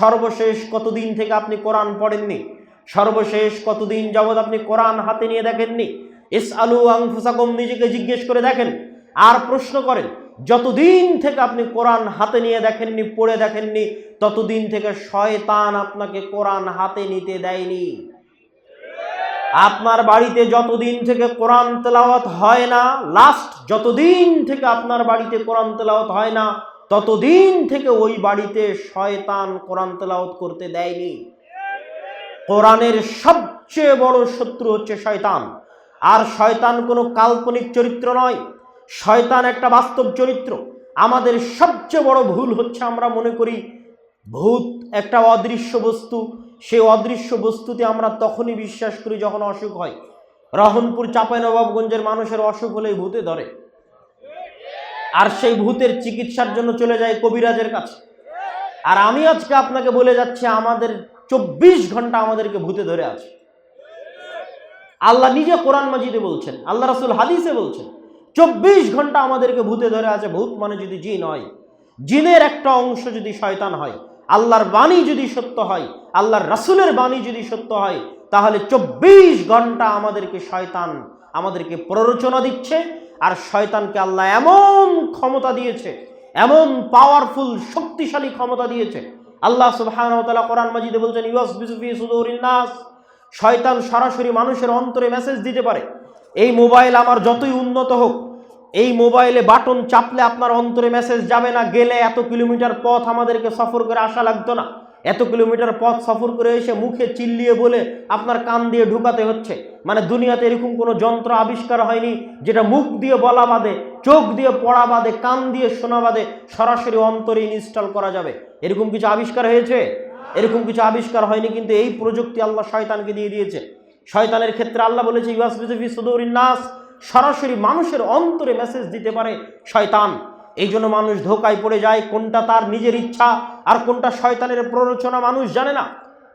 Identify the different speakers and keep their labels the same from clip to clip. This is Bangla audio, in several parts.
Speaker 1: সর্বশেষ কতদিন থেকে আপনি কোরআন পড়েননি? সর্বশেষ কতদিন যাবৎ আপনি কোরআন হাতে নিয়ে দেখেননি? এস আলু আংফুসাকম নিজেকে জিজ্ঞেস করে দেখেন আর প্রশ্ন করেন, যতদিন থেকে আপনি কোরআন হাতে নিয়ে দেখেননি, পড়ে দেখেননি, ততদিন থেকে শয়তান আপনাকে কোরআন হাতে নিতে দেয়নি। আপনার বাড়িতে যতদিন থেকে কোরআন তেলাওয়াত হয় না লাস্ট যতদিন থেকে আপনার বাড়িতে কোরআন তেলাওয়াত হয় না ততদিন থেকে ওই বাড়িতে শয়তান কোরআন তেলাওয়াত করতে দেয়নি। কোরআনের সবচেয়ে বড় শত্রু হচ্ছে শয়তান। আর শয়তান কোনো কাল্পনিক চরিত্র নয়। শয়তান একটা বাস্তব চরিত্র। আমাদের সবচেয়ে বড় ভুল হচ্ছে আমরা মনে করি, ভূত একটা অদৃশ্য বস্তু। সেই অদৃশ্য বস্তুতে আমরা তখনই বিশ্বাস করি যখন অসুখ হয়। রহনপুর চাঁপাইনবাবগঞ্জের মানুষের অসুখ হলেই ভূতে ধরে। আর সেই ভূতের চিকিৎসার জন্য চলে যায় কবিরাজের কাছে। আর আমি আজকে আপনাকে বলে যাচ্ছি, আমাদের চব্বিশ ঘণ্টা আমাদেরকে ভূতে ধরে আছে। আল্লাহ নিজে কোরআন মাজিদে বলছেন, আল্লাহ রাসুল হাদিসে বলছেন, চব্বিশ ঘণ্টা আমাদেরকে ভূতে ধরে আছে। ভূত মানে যদি জিন হয়, জিনের একটা অংশ যদি শয়তান হয়, আল্লাহর বাণী যদি সত্য হয়, আল্লাহর রাসুলের বাণী যদি সত্য হয়, তাহলে চব্বিশ ঘণ্টা আমাদেরকে শয়তান আমাদেরকে প্ররোচনা দিচ্ছে আর শয়তানকে আল্লাহ এমন ক্ষমতা দিয়েছে, এমন পাওয়ারফুল শক্তিশালী ক্ষমতা দিয়েছে। আল্লাহ তাআলা কোরআন মাজিদে বলছেন ইউস বিসুফি সুদুরিন নাস। শয়তান সরাসরি মানুষের অন্তরে মেসেজ দিতে পারে, এই মোবাইল আমার যতই উন্নত হোক, এই মোবাইলে বাটন চাপলে আপনার অন্তরে মেসেজ যাবে না, গেলে এত কিলোমিটার পথ আমাদেরকে সফর করে আসা লাগতো না। এত কিলোমিটার পথ সফর করে এসে মুখে চিল্লিয়ে বলে আপনার কান দিয়ে ঢুকাতে হচ্ছে। মানে দুনিয়াতে এরকম কোনো যন্ত্র আবিষ্কার হয়নি যেটা মুখ দিয়ে বলা বাদে, চোখ দিয়ে পড়া বাদে, কান দিয়ে শোনা বাদে সরাসরি অন্তরে ইনস্টল করা যাবে। এরকম কিছু আবিষ্কার হয়েছে? এরকম কিছু আবিষ্কার হয়নি কিন্তু এই প্রযুক্তি আল্লাহ শয়তানকে দিয়ে দিয়েছে। শয়তানের ক্ষেত্রে আল্লাহ বলেছে সুদৌরিন নাস সরাসরি মানুষের অন্তরে মেসেজ দিতে পারে শয়তান। এই জন্য মানুষ ধোকায় পড়ে যায়, কোনটা তার নিজের ইচ্ছা আর কোনটা শয়তানের প্ররোচনা মানুষ জানে না।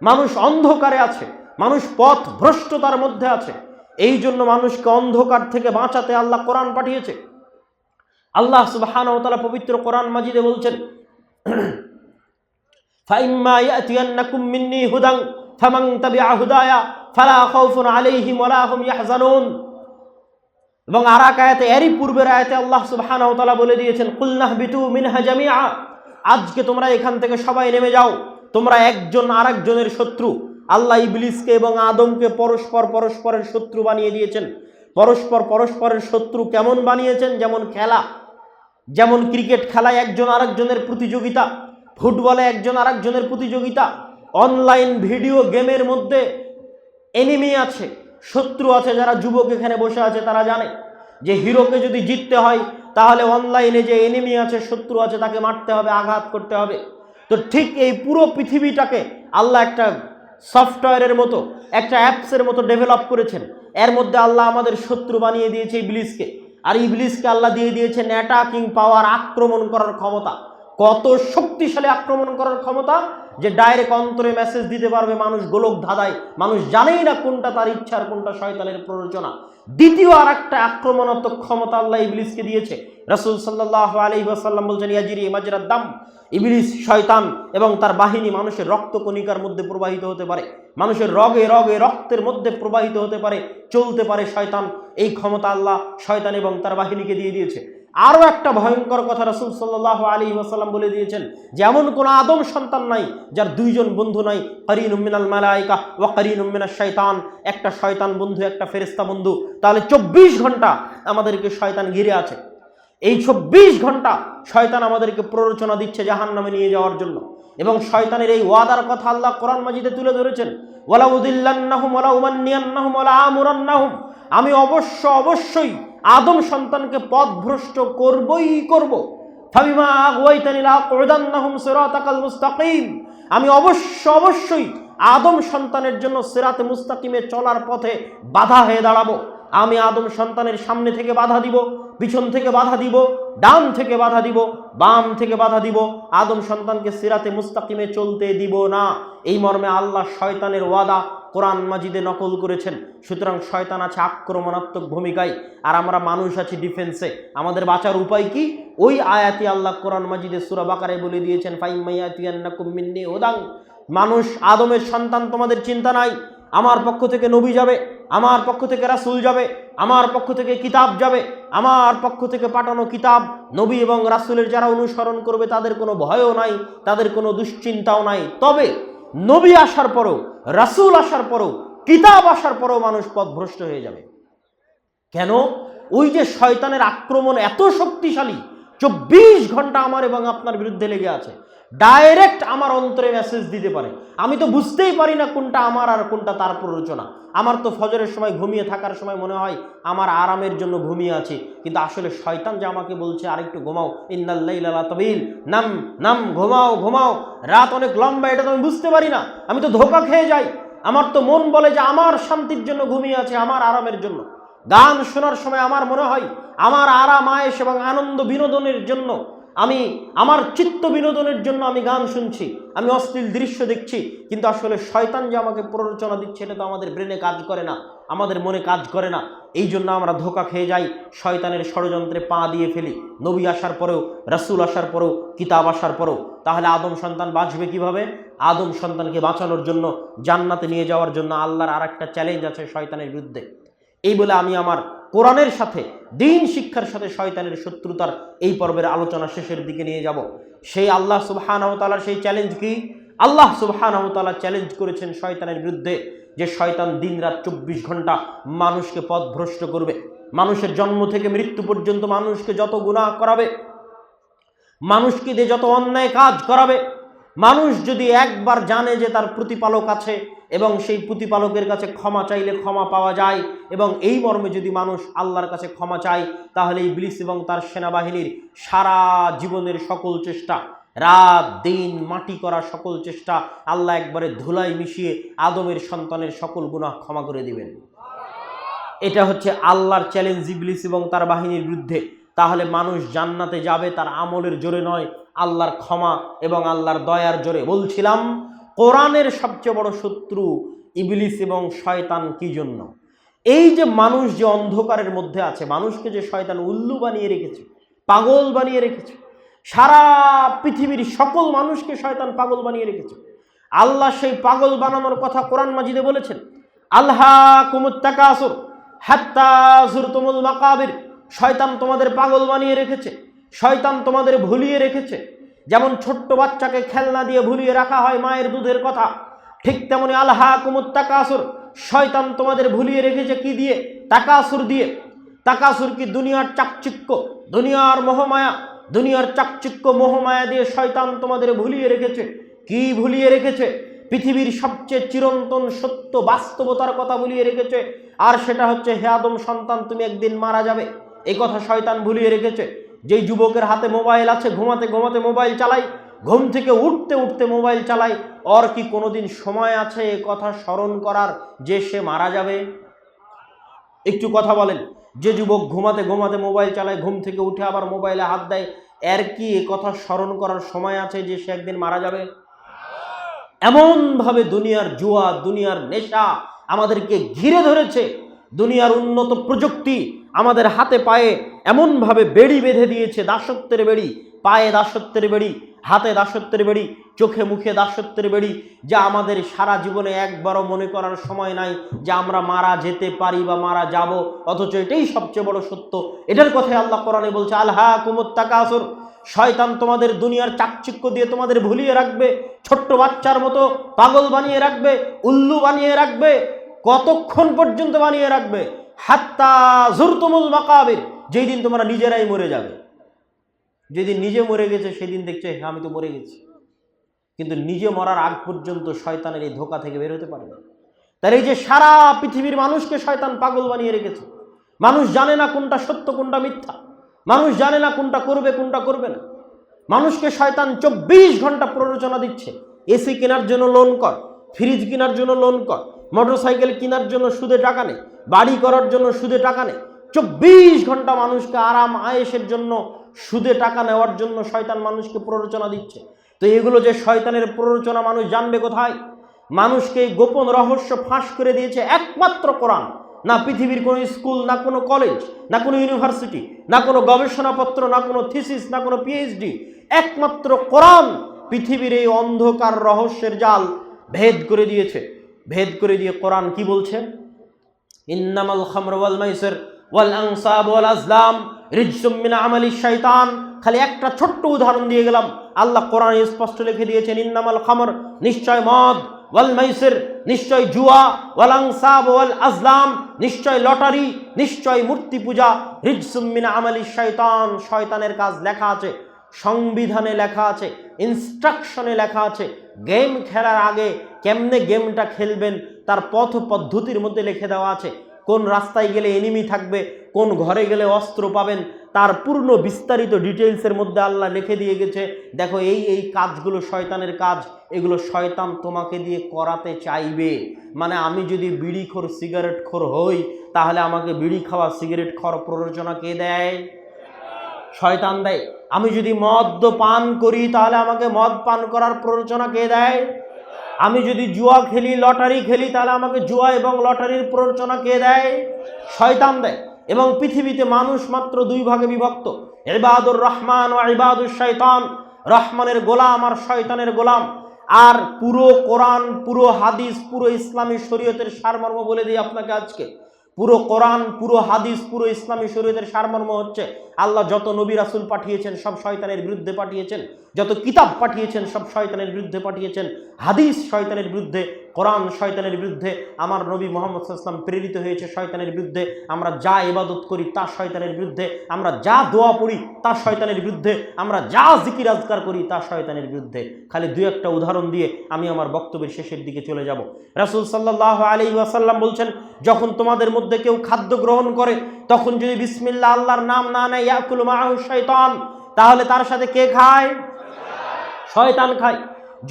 Speaker 1: মানুষ অন্ধকারে আছে, মানুষ পথ ভ্রষ্টতার মধ্যে আছে। এই জন্য মানুষকে অন্ধকার থেকে বাঁচাতে আল্লাহ কোরআন পাঠিয়েছে। আল্লাহ সুবাহান তালা পবিত্র কোরআন মাজিদে বলছেন হুদাং ফালা আলাইহিম এবং আর এক আয়াতে, এরই পূর্বের আয়াতে আল্লাহ সুবহানাহু ওয়া বলে দিয়েছেন কুলনাহ বিতু মিনহা জামিআ আজকে তোমরা এখান থেকে সবাই নেমে যাও। তোমরা একজন আরেকজনের শত্রু। আল্লাহ ইবলিসকে এবং আদমকে পরস্পর পরস্পরের শত্রু বানিয়ে দিয়েছেন। পরস্পর পরস্পরের শত্রু কেমন বানিয়েছেন? যেমন খেলা। যেমন ক্রিকেট খেলায় একজন আরেকজনের প্রতিযোগিতা, ফুটবলে একজন আরেকজনের প্রতিযোগিতা, অনলাইন ভিডিও গেমের মধ্যে এনিমি আছে। শত্রু আছে যারা যুবক এখানে বসে আছে, তারা জানে যে হিরোকে যদি জিততে হয়, তাহলে অনলাইনে যে এনিমি আছে, শত্রু আছে, তাকে মারতে হবে, আঘাত করতে হবে। তো ঠিক এই পুরো পৃথিবীটাকে আল্লাহ একটা সফটওয়্যারের মতো, একটা অ্যাপসের মতো ডেভেলপ করেছেন। এর মধ্যে আল্লাহ আমাদের শত্রু বানিয়ে দিয়েছে ইবলিসকে। আর ইবলিসকে আল্লাহ দিয়ে দিয়েছেন অ্যাটাকিং পাওয়ার আক্রমণ করার ক্ষমতা। কত শক্তিশালী আক্রমণ করার ক্ষমতা যে ডাইরেক্ট অন্তরে মেসেজ দিতে পারবে মানুষ গোলক ধাঁধায়। মানুষ জানেই না কোনটা তার ইচ্ছার কোনটা শয়তানের প্ররোচনা। দ্বিতীয় আর একটা আক্রমণাত্মক ক্ষমতা আল্লাহ ইবলিসকে দিয়েছে। রাসূল সাল্লাহ আলী ওয়াসাল্লাম বলছেন, ইয়াজিরি মাজরার দাম। ইবলিস শয়তান এবং তার বাহিনী মানুষের রক্ত কণিকার মধ্যে প্রবাহিত হতে পারে। মানুষের রগে রগে রক্তের মধ্যে প্রবাহিত হতে পারে, চলতে পারে শয়তান। এই ক্ষমতা আল্লাহ শয়তান এবং তার বাহিনীকে দিয়ে দিয়েছে। আরও একটা ভয়ঙ্কর কথা রসুল সাল্লাহ আলী ওয়াসাল্লাম বলে দিয়েছেন যেমন কোনো আদম সন্তান নাই যার দুইজন বন্ধু নাই করিন উম্মিনাল মালাইকা ও করিন উম্মিনাল শয়তান একটা শয়তান বন্ধু, একটা ফেরিস্তা বন্ধু। তাহলে চব্বিশ ঘণ্টা আমাদেরকে শয়তান ঘিরে আছে। এই চব্বিশ ঘণ্টা শয়তান আমাদেরকে প্ররোচনা দিচ্ছে জাহান নামে নিয়ে যাওয়ার জন্য। এবং শয়তানের এই ওয়াদার কথা আল্লাহ কোরআন মাজিদে তুলে ধরেছেন ওলা উদিল্লান্নাহুম ওলা উমান্নিয়ান্নাহুম ওলা আমুরান্নাহুম আমি অবশ্য অবশ্যই আদম সন্তানকে পথভ্রষ্ট করবই করব। আমি অবশ্য অবশ্যই আদম সন্তানের জন্য সিরাতে মুস্তাকিমে চলার পথে বাধা হয়ে দাঁড়াবো। আমি আদম সন্তানের সামনে থেকে বাধা দিব, পিছন থেকে বাধা দিব, ডান থেকে বাধা দিব, বাম থেকে বাধা দিব। আদম সন্তানকে সিরাতে মুস্তাকিমে চলতে দিব না। এই মর্মে আল্লাহ শয়তানের ওয়াদা কোরআন মাজিদে নকল করেছেন। সুতরাং শয়তান আছে আক্রমণাত্মক ভূমিকায়, আর আমরা মানুষ আছি ডিফেন্সে আমাদের বাঁচার উপায় কি? ওই আয়াতি আল্লাহ কোরআন মাজিদে সুরা বাকারে বলে দিয়েছেন, ফাইমাইয়াতিয়ান্নাকুম মিন্নি ওদাং মানুষ আদমের সন্তান, তোমাদের চিন্তা নাই। আমার পক্ষ থেকে নবী যাবে, আমার পক্ষ থেকে রাসূল যাবে, আমার পক্ষ থেকে কিতাব যাবে, আমার পক্ষ থেকে পাঠানো কিতাব। নবী এবং রাসূলের যারা অনুসরণ করবে, তাদের কোনো ভয়ও নাই, তাদের কোনো দুশ্চিন্তাও নাই। তবে নবী আসার পরও, রাসুল আসার পরও, কিতাব আসার পরও মানুষ পথভ্রষ্ট হয়ে যাবে। কেন? ওই যে শয়তানের আক্রমণ এত শক্তিশালী, চব্বিশ ঘণ্টা আমার এবং আপনার বিরুদ্ধে লেগে আছে। ডাইরেক্ট আমার অন্তরে মেসেজ দিতে পারে। আমি তো বুঝতেই পারি না কোনটা আমার আর কোনটা তার প্ররোচনা। আমার তো ফজরের সময় ঘুমিয়ে থাকার সময় মনে হয় আমার আরামের জন্য ঘুমিয়ে আছি। কিন্তু আসলে শয়তান যে আমাকে বলছে, আরেকটু ঘুমাও। ইন্নাল্লাইলা তবিল। নাম নাম, ঘুমাও ঘুমাও। রাত অনেক লম্বা, এটা তো আমি বুঝতে পারি না। আমি তো ধোকা খেয়ে যাই। আমার তো মন বলে যে আমার শান্তির জন্য ঘুমিয়ে আছে, আমার আরামের জন্য। গান শোনার সময় আমার মনে হয় আমার আরাম আয়েস এবং আনন্দ বিনোদনের জন্য আমি আমার চিত্ত বিনোদনের জন্য আমি গান শুনছি, আমি অশ্লীল দৃশ্য দেখছি, কিন্তু আসলে শয়তান যে আমাকে প্ররোচনা দিচ্ছে, এটা তো আমাদের ব্রেনে কাজ করে না, আমাদের মনে কাজ করে না। এই জন্য আমরা ধোকা খেয়ে যাই, শয়তানের ষড়যন্ত্রে পা দিয়ে ফেলি। নবী আসার পরেও, রাসুল আসার পরেও, কিতাব আসার পরেও, তাহলে আদম সন্তান বাঁচবে কীভাবে? আদম সন্তানকে বাঁচানোর জন্য, জান্নাতে নিয়ে যাওয়ার জন্য আল্লাহর আর একটা চ্যালেঞ্জ আছে শয়তানের বিরুদ্ধে। এই বলে আমি আমার কোরআনের সাথে, দিন শিক্ষার সাথে শয়তানের শত্রুতার এই পর্বের আলোচনা শেষের দিকে নিয়ে যাব। সেই আল্লাহ সুবহানাহতালার সেই চ্যালেঞ্জ কি? আল্লাহ সুবহানাহতালা চ্যালেঞ্জ করেছেন শয়তানের বিরুদ্ধে যে শয়তান দিন রাত চব্বিশ ঘণ্টা মানুষকে পথভ্রষ্ট করবে। মানুষের জন্ম থেকে মৃত্যু পর্যন্ত মানুষকে যত গুনাহ করাবে, মানুষকে দিয়ে যত অন্যায় কাজ করাবে মানুষ যদি একবার জানে যে তার প্রতিপালক আছে এবং সেই প্রতিপালকের কাছে ক্ষমা চাইলে ক্ষমা পাওয়া যায় এবং এই মর্মে যদি মানুষ আল্লাহর কাছে ক্ষমা চায়, তাহলে এই ইবলিস এবং তার সেনাবাহিনীর সারা জীবনের সকল চেষ্টা, রাত, দিন, মাটি করা সকল চেষ্টা আল্লাহ একবারে ধুলাই মিশিয়ে আদমের সন্তানের সকল গুনাহ ক্ষমা করে দিবেন। এটা হচ্ছে আল্লাহর চ্যালেঞ্জ ইবলিস এবং তার বাহিনীর বিরুদ্ধে। তাহলে মানুষ জান্নাতে যাবে, তার আমলের জোরে নয় আল্লাহর ক্ষমা এবং আল্লাহর দয়ার জোরে বলছিলাম, কোরআনের সবচেয়ে বড় শত্রু ইবলিস এবং শয়তান কি জন্য? এই যে মানুষ যে অন্ধকারের মধ্যে আছে, মানুষকে যে শয়তান উল্লু বানিয়ে রেখেছে, পাগল বানিয়ে রেখেছে, সারা পৃথিবীর সকল মানুষকে শয়তান পাগল বানিয়ে রেখেছে, আল্লাহ সেই পাগল বানানোর কথা কোরআন মাজিদে বলেছেন আল্লাহ কুমুত্তাকাসুর হাত্তা জুরতুমুল মাকাবির, শয়তান তোমাদের পাগল বানিয়ে রেখেছে। শয়তান তোমাদের ভুলিয়ে রেখেছে। যেমন ছোট্ট বাচ্চাকে খেলনা দিয়ে ভুলিয়ে রাখা হয় মায়ের দুধের কথা, ঠিক তেমনি আল্লাহা কুমুত্তাকাসুর শয়তান তোমাদের ভুলিয়ে রেখেছে কি দিয়ে? তাকাসুর দিয়ে। তাকাসুর কি দুনিয়ার চাকচিক্য, দুনিয়ার মোহমায়া, দুনিয়ার চাকচিক্য, মোহমায়া দিয়ে শয়তান তোমাদের ভুলিয়ে রেখেছে? কি ভুলিয়ে রেখেছে? পৃথিবীর সবচেয়ে চিরন্তন সত্য বাস্তবতার কথা ভুলিয়ে রেখেছে। আর সেটা হচ্ছে, হে আদম সন্তান, তুমি একদিন মারা যাবে। এই কথা শয়তান ভুলিয়ে রেখেছে। যেই যুবকের হাতে মোবাইল আছে, ঘুমাতে ঘুমাতে মোবাইল চালাই, ঘুম থেকে উঠতে উঠতে মোবাইল চালাই ওর কি কোনোদিন সময় আছে এ কথা স্মরণ করার যে সে মারা যাবে? একটু কথা বলেন। যে যুবক ঘুমাতে ঘুমাতে মোবাইল চালায়, ঘুম থেকে উঠে আবার মোবাইলে হাত দেয়, এর কি এ কথা স্মরণ করার সময় আছে যে সে একদিন মারা যাবে? এমনভাবে দুনিয়ার জুয়া, দুনিয়ার নেশা আমাদেরকে ঘিরে ধরেছে। দুনিয়ার উন্নত প্রযুক্তি আমাদের হাতে পায়ে এমনভাবে বেড়ি বেঁধে দিয়েছে দাসত্বের বেড়ি। পায়ে দাসত্বের বেড়ি, হাতে দাসত্বের বেড়ি, চোখে মুখে দাসত্বের বেড়ি, যা আমাদের সারা জীবনে একবারও মনে করার সময় নাই যে আমরা মারা যেতে পারি বা মারা যাব, অথচ এটাই সবচেয়ে বড় সত্য। এটার কথাই আল্লাহ কোরআনে বলছে আল্লাহ কুমত্তাকাসুর শয়তান তোমাদের দুনিয়ার চাকচিক্য দিয়ে তোমাদের ভুলিয়ে রাখবে, ছোট্ট বাচ্চার মতো পাগল বানিয়ে রাখবে, উল্লু বানিয়ে রাখবে, কতক্ষণ পর্যন্ত বানিয়ে রাখবে? হাত্তা জুরতুমুল মাকাবির যেই দিন তোমরা নিজেরাই মরে যাবে। যেদিন নিজে মরে গেছে, সেদিন দেখছে হ্যাঁ আমি তো মরে গেছি। কিন্তু নিজে মরার আগ পর্যন্ত শয়তানের এই ধোকা থেকে বের হতে পারবে না। তার এই যে সারা পৃথিবীর মানুষকে শয়তান পাগল বানিয়ে রেখেছে। মানুষ জানে না কোনটা সত্য, কোনটা মিথ্যা। মানুষ জানে না কোনটা করবে কোনটা করবে না। মানুষকে শয়তান চব্বিশ ঘণ্টা প্ররোচনা দিচ্ছে। এসি কেনার জন্য লোন কর ফ্রিজ কেনার জন্য লোন কর মোটরসাইকেল কেনার জন্য সুদে টাকা নেই, বাড়ি করার জন্য সুদে টাকা নেই। চব্বিশ ঘণ্টা মানুষকে আরাম, আয়েসের জন্য সুদে টাকা নেওয়ার জন্য শয়তান মানুষকে প্ররোচনা দিচ্ছে। তো এগুলো যে শয়তানের প্ররোচনা, মানুষ জানবে কোথায়? মানুষকে গোপন রহস্য ফাঁস করে দিয়েছে একমাত্র কোরআন। না পৃথিবীর কোনো স্কুল, না কোনো কলেজ, না কোনো ইউনিভার্সিটি, না কোনো গবেষণাপত্র, না কোনো থিসিস, না কোনো পিএইচডি একমাত্র কোরআন পৃথিবীর এই অন্ধকার রহস্যের জাল ভেদ করে দিয়েছে। ভেদ করে দিয়ে কোরআন কি বলছে? ইন্নামাল খামর ওয়াল মাইসির ওয়াল আনসাব ওয়াল আজলাম রিজসুম মিন আমালি শাইতান। খালি একটা ছোট্ট উদাহরণ দিয়ে গেলাম। আল্লাহ কোরআনে স্পষ্ট লিখে দিয়েছেন, ইন্নামাল খামর নিশ্চয় মদ, ওয়াল মাইসির নিশ্চয় জুয়া, ওয়াল আনসাব ওয়াল আজলাম নিশ্চয় লটারি, নিশ্চয় মূর্তি পূজা রিজসুম মিন আমালি শাইতান। শয়তানের কাজ লেখা আছে। সংবিধানে লেখা আছে ইনস্ট্রাকশনে লেখা আছে গেম খেলার আগে কেমনে গেমটা খেলবেন, তার পথ পদ্ধতির মধ্যে লিখে দেওয়া আছে, কোন রাস্তায় গেলে এনিমি থাকবে, কোন ঘরে গেলে অস্ত্র পাবেন, তার পূর্ণ বিস্তারিত ডিটেলসের মধ্যে আল্লাহ লিখে দিয়ে গেছে, দেখো এই এই কাজগুলো শয়তানের কাজ, এগুলো শয়তান তোমাকে দিয়ে করাতে চাইবে। মানে আমি যদি বিড়ি খোর সিগারেট খোর হই, তাহলে আমাকে বিড়ি খাওয়া সিগারেট খাওয়ার প্ররোচনা কে দেয়? শয়তান দেয়। আমি যদি মদ পান করি, তাহলে আমাকে মদ পান করার প্ররোচনা কে দেয়? আমি যদি জুয়া খেলি, লটারি খেলি, তাহলে আমাকে জুয়া এবং লটারির প্ররোচনা কে দেয়? শয়তান দেয়। এবং পৃথিবীতে মানুষ মাত্র দুই ভাগে বিভক্ত। ইবাদুর রহমান ও ইবাদুর শয়তান। রহমানের গোলাম আর শয়তানের গোলাম। আর পুরো কোরআন, পুরো হাদিস, পুরো ইসলামী শরীয়তের সারমর্ম বলে দিই আপনাকে আজকে। পুরো কোরআন, পুরো হাদিস, পুরো ইসলামী শরীয়তের সারমর্ম হচ্ছে আল্লাহ যত নবী রাসুল পাঠিয়েছেন, সব শয়তানের বিরুদ্ধে পাঠিয়েছেন, যত কিতাব পাঠিয়েছেন, সব শয়তানের বিরুদ্ধে পাঠিয়েছেন, হাদিস শয়তানের বিরুদ্ধে কোরআন শয়তানের বিরুদ্ধে আমার নবী মোহাম্মদ ইসলাম প্রেরিত হয়েছে শয়তানের বিরুদ্ধে, আমরা যা ইবাদত করি তা শয়তানের বিরুদ্ধে, আমরা যা দোয়া পড়ি তা শয়তানের বিরুদ্ধে, আমরা যা জিকির আজকার করি তা শয়তানের বিরুদ্ধে। খালি দু একটা উদাহরণ দিয়ে আমি আমার বক্তব্যের শেষের দিকে চলে যাব। রাসুল সাল্লাহ আলী ওয়াসাল্লাম বলছেন, যখন তোমাদের মধ্যে কেউ খাদ্য গ্রহণ করে, তখন যদি বিসমিল্লা আল্লাহর নাম না নেয়, ইয়াকুল মাহু শয়তান তাহলে তার সাথে কে খায়? শয়তান খায়।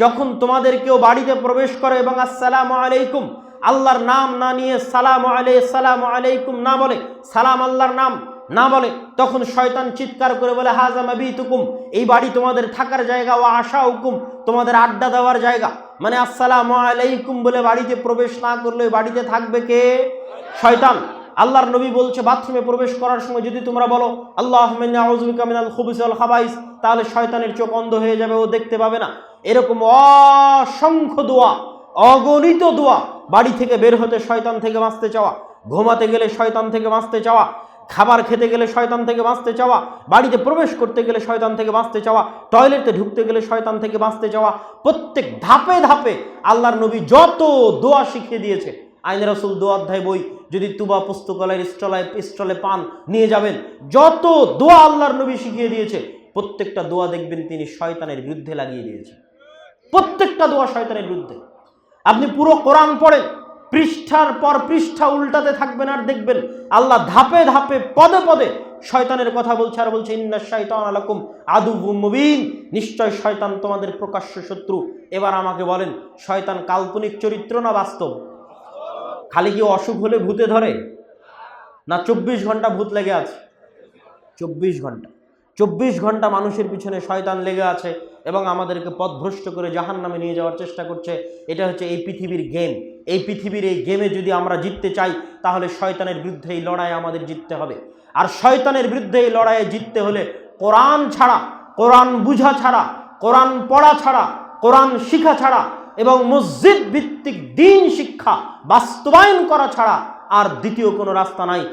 Speaker 1: যখন তোমাদের কেউ বাড়িতে প্রবেশ করে এবং আসসালাম আলাইকুম, আল্লাহর নাম না নিয়ে সালাম আলাই, সালাম আলাইকুম না বলে, সালাম আল্লাহর নাম না বলে, তখন শয়তান চিৎকার করে বলে হাজামা তুকুম এই বাড়ি তোমাদের থাকার জায়গা ও আশা হুকুম তোমাদের আড্ডা দেওয়ার জায়গা। মানে আসসালামু আলাইকুম বলে বাড়িতে প্রবেশ না করলে বাড়িতে থাকবে কে? শয়তান। আল্লাহর নবী বলছে, বাথরুমে প্রবেশ করার সময় যদি তোমরা বলো, আল্লাহ মিনাল খাবাইস তাহলে শয়তানের চোখ অন্ধ হয়ে যাবে, ও দেখতে পাবে না। এরকম অসংখ্য দোয়া, অগণিত দোয়া, বাড়ি থেকে বের হতে শয়তান থেকে বাঁচতে চাওয়া, ঘুমাতে গেলে শয়তান থেকে বাঁচতে চাওয়া, খাবার খেতে গেলে শয়তান থেকে বাঁচতে চাওয়া, বাড়িতে প্রবেশ করতে গেলে শয়তান থেকে বাঁচতে চাওয়া, টয়লেটে ঢুকতে গেলে শয়তান থেকে বাঁচতে চাওয়া, প্রত্যেক ধাপে ধাপে আল্লাহর নবী যত দোয়া শিখিয়ে দিয়েছে, আইন রসুল দো অধ্যায় বই যদি তুবা পুস্তকালয়ের স্টলায় স্টলে পান, নিয়ে যাবেন। যত দোয়া আল্লাহর নবী শিখিয়ে দিয়েছে, প্রত্যেকটা দোয়া দেখবেন তিনি শয়তানের বিরুদ্ধে লাগিয়ে দিয়েছে। প্রত্যেকটা দোয়া শয়তানের বিরুদ্ধে। আপনি পুরো কোরআন পড়েন, পৃষ্ঠার পর পৃষ্ঠা উল্টাতে থাকবেন আর দেখবেন আল্লাহ ধাপে ধাপে, পদে পদে শয়তানের কথা বলছে আর বলছে, ইন্না শয়তান আলাকুম আদু মুবিন। নিশ্চয় শয়তান তোমাদের প্রকাশ্য শত্রু। এবার আমাকে বলেন, শয়তান কাল্পনিক চরিত্র না বাস্তব? খালি কি অসুখ হলে ভূতে ধরে? না চব্বিশ ঘণ্টা ভূত লেগে আছে? চব্বিশ ঘণ্টা। চব্বিশ ঘণ্টা মানুষের পিছনে শয়তান লেগে আছে এবং আমাদেরকে পথভ্রষ্ট করে জাহান নামে নিয়ে যাওয়ার চেষ্টা করছে। এটা হচ্ছে এই পৃথিবীর গেম। এই পৃথিবীর এই গেমে যদি আমরা জিততে চাই, তাহলে শয়তানের বিরুদ্ধে এই লড়াই আমাদের জিততে হবে। আর শয়তানের বিরুদ্ধে এই লড়াইয়ে জিততে হলে কোরআন ছাড়া, কোরআন বুঝা ছাড়া, কোরআন পড়া ছাড়া, কোরআন শিখা ছাড়া এবং মসজিদ ভিত্তিক দিন শিক্ষা বাস্তবায়ন করা ছাড়া আর দ্বিতীয় কোনো রাস্তা নাই।